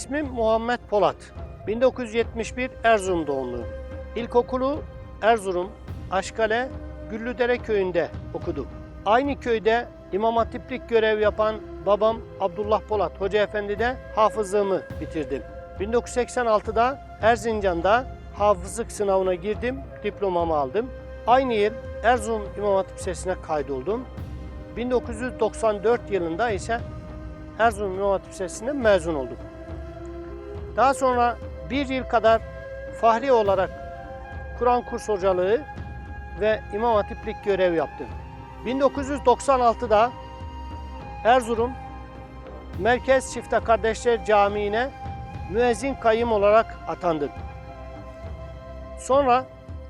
İsmim Muhammed Polat. 1971 Erzurum doğumluyum. İlkokulu Erzurum, Aşkale, Güllüdere köyünde okudum. Aynı köyde İmam Hatiplik görev yapan babam Abdullah Polat Hoca Efendi'de hafızlığımı bitirdim. 1986'da Erzincan'da hafızlık sınavına girdim, diplomamı aldım. Aynı yıl Erzurum İmam Hatip Lisesi'ne kaydoldum. 1994 yılında ise Erzurum İmam Hatip Lisesi'nden mezun oldum. Daha sonra bir yıl kadar fahri olarak Kur'an kurs hocalığı ve İmam Hatiplik görev yaptım. 1996'da Erzurum Merkez Çifte Kardeşler Camii'ne müezzin kayyım olarak atandım. Sonra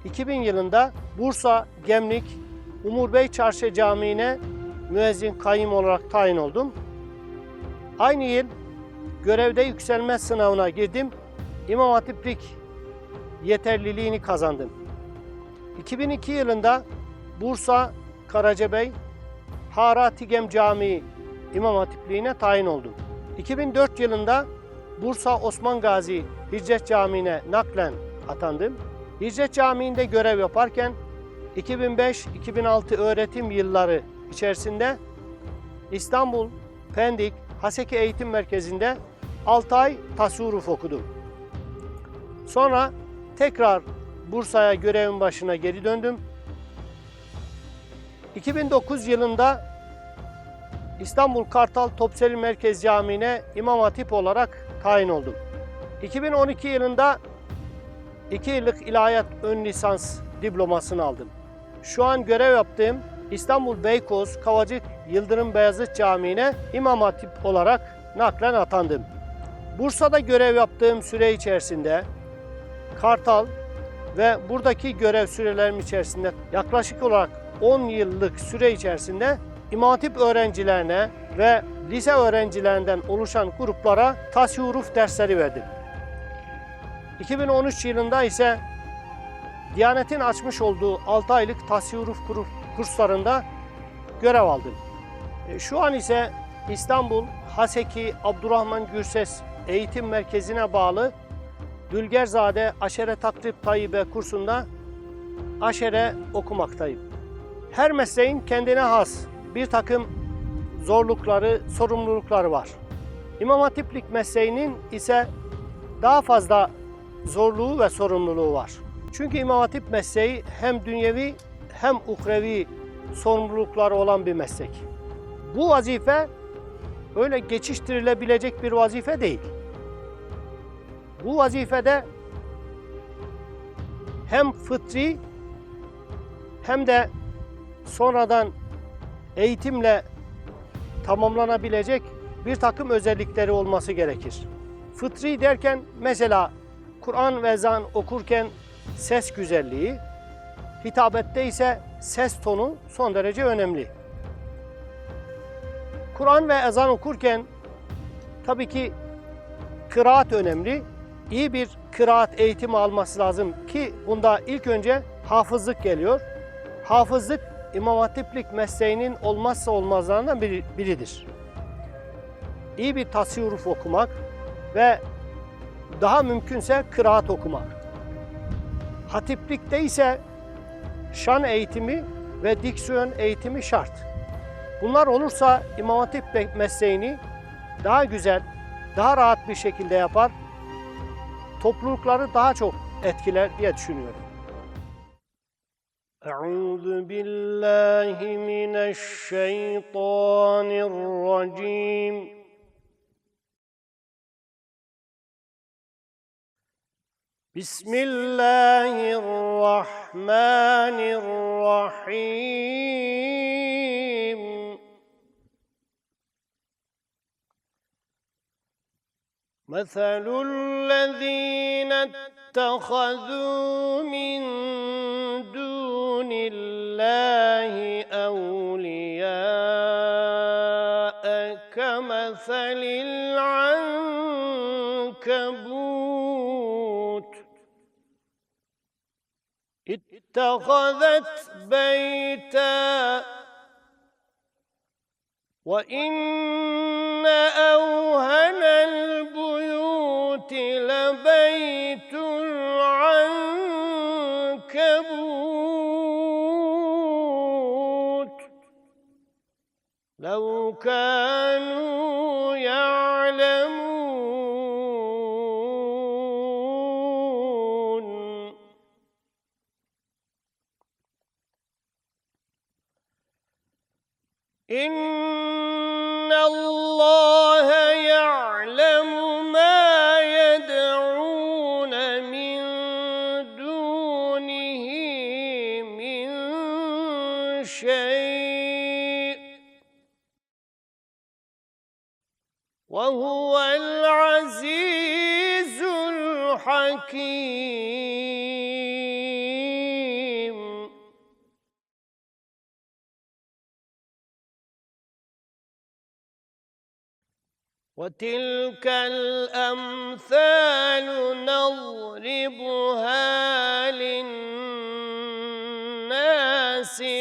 2000 yılında Bursa Gemlik Umur Bey Çarşı Camii'ne müezzin kayyım olarak tayin oldum. Aynı yıl görevde yükselme sınavına girdim. İmam Hatiplik yeterliliğini kazandım. 2002 yılında Bursa Karacabey Hara Tigem Camii İmam Hatipliğine tayin oldum. 2004 yılında Bursa Osman Gazi Hicret Camii'ne naklen atandım. Hicret Camii'nde görev yaparken 2005-2006 öğretim yılları içerisinde İstanbul Pendik Haseki Eğitim Merkezi'nde 6 ay tasavvuf okudum. Sonra tekrar Bursa'ya görevin başına geri döndüm. 2009 yılında İstanbul Kartal Topseli Merkez Camii'ne İmam Hatip olarak tayin oldum. 2012 yılında 2 yıllık ilahiyat ön lisans diplomasını aldım. Şu an görev yaptığım İstanbul Beykoz Kavacık Yıldırım Beyazıt Camii'ne İmam Hatip olarak naklen atandım. Bursa'da görev yaptığım süre içerisinde Kartal ve buradaki görev sürelerim içerisinde yaklaşık olarak 10 yıllık süre içerisinde İmam Hatip öğrencilerine ve lise öğrencilerinden oluşan gruplara tasavvuf dersleri verdim. 2013 yılında ise Diyanet'in açmış olduğu 6 aylık kur- kurslarında görev aldım. E, Şu an ise İstanbul Haseki Abdurrahman Gürses Eğitim Merkezi'ne bağlı Dülgerzade Aşere Takrib Tayyibe kursunda aşere okumaktayım. Her mesleğin kendine has bir takım zorlukları, sorumlulukları var. İmam Hatiplik mesleğinin ise daha fazla zorluğu ve sorumluluğu var. Çünkü İmam Hatip mesleği hem dünyevi hem ukrevi sorumlulukları olan bir meslek. Bu vazife öyle geçiştirilebilecek bir vazife değil. Bu vazifede hem fıtri hem de sonradan eğitimle tamamlanabilecek bir takım özellikleri olması gerekir. Fıtri derken mesela Kur'an ve ezan okurken ses güzelliği, hitabette ise ses tonu son derece önemli. Kur'an ve ezan okurken tabii ki kıraat önemli. İyi bir kıraat eğitimi alması lazım ki bunda ilk önce hafızlık geliyor. Hafızlık İmam Hatiplik mesleğinin olmazsa olmazlarından biri- biridir. İyi bir tasavvuf okumak ve daha mümkünse kıraat okumak. Hatiplikte ise şan eğitimi ve diksiyon eğitimi şart. Bunlar olursa İmam Hatip mesleğini daha güzel, daha rahat bir şekilde yapar, toplulukları daha çok etkiler diye düşünüyorum. أعوذ بالله من الشيطان الرجيم بسم الله الرحمن الرحيم مثل الذين اتخذوا من دون الله أولياء كمثل العنكبوت. اتخذت بيتا وإن أوهن لو كانوا يعلمون. إن وهو العزيز الحكيم. وتلك الأمثال نضربها للناس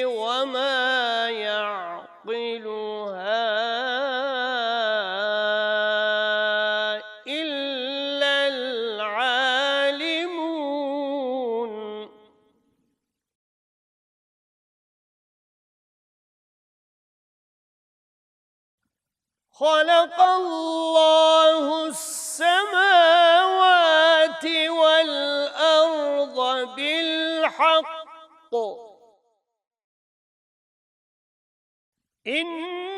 وما خلق الله السماوات والأرض بالحق. إن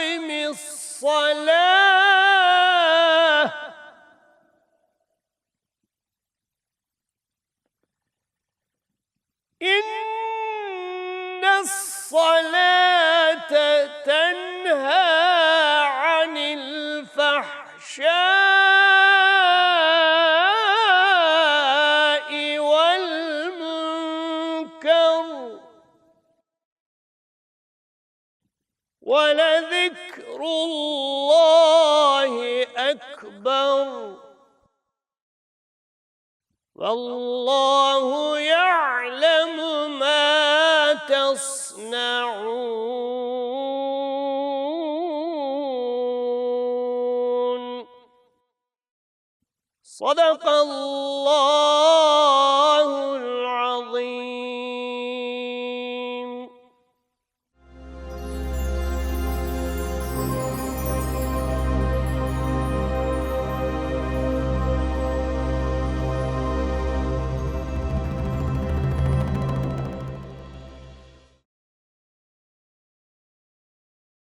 وأقم الصلاة. إن الصلاة تنهى عن الفحشاء والمنكر. ولذكر الله أكبر. والله يعلم ما تصنعون. صدق الله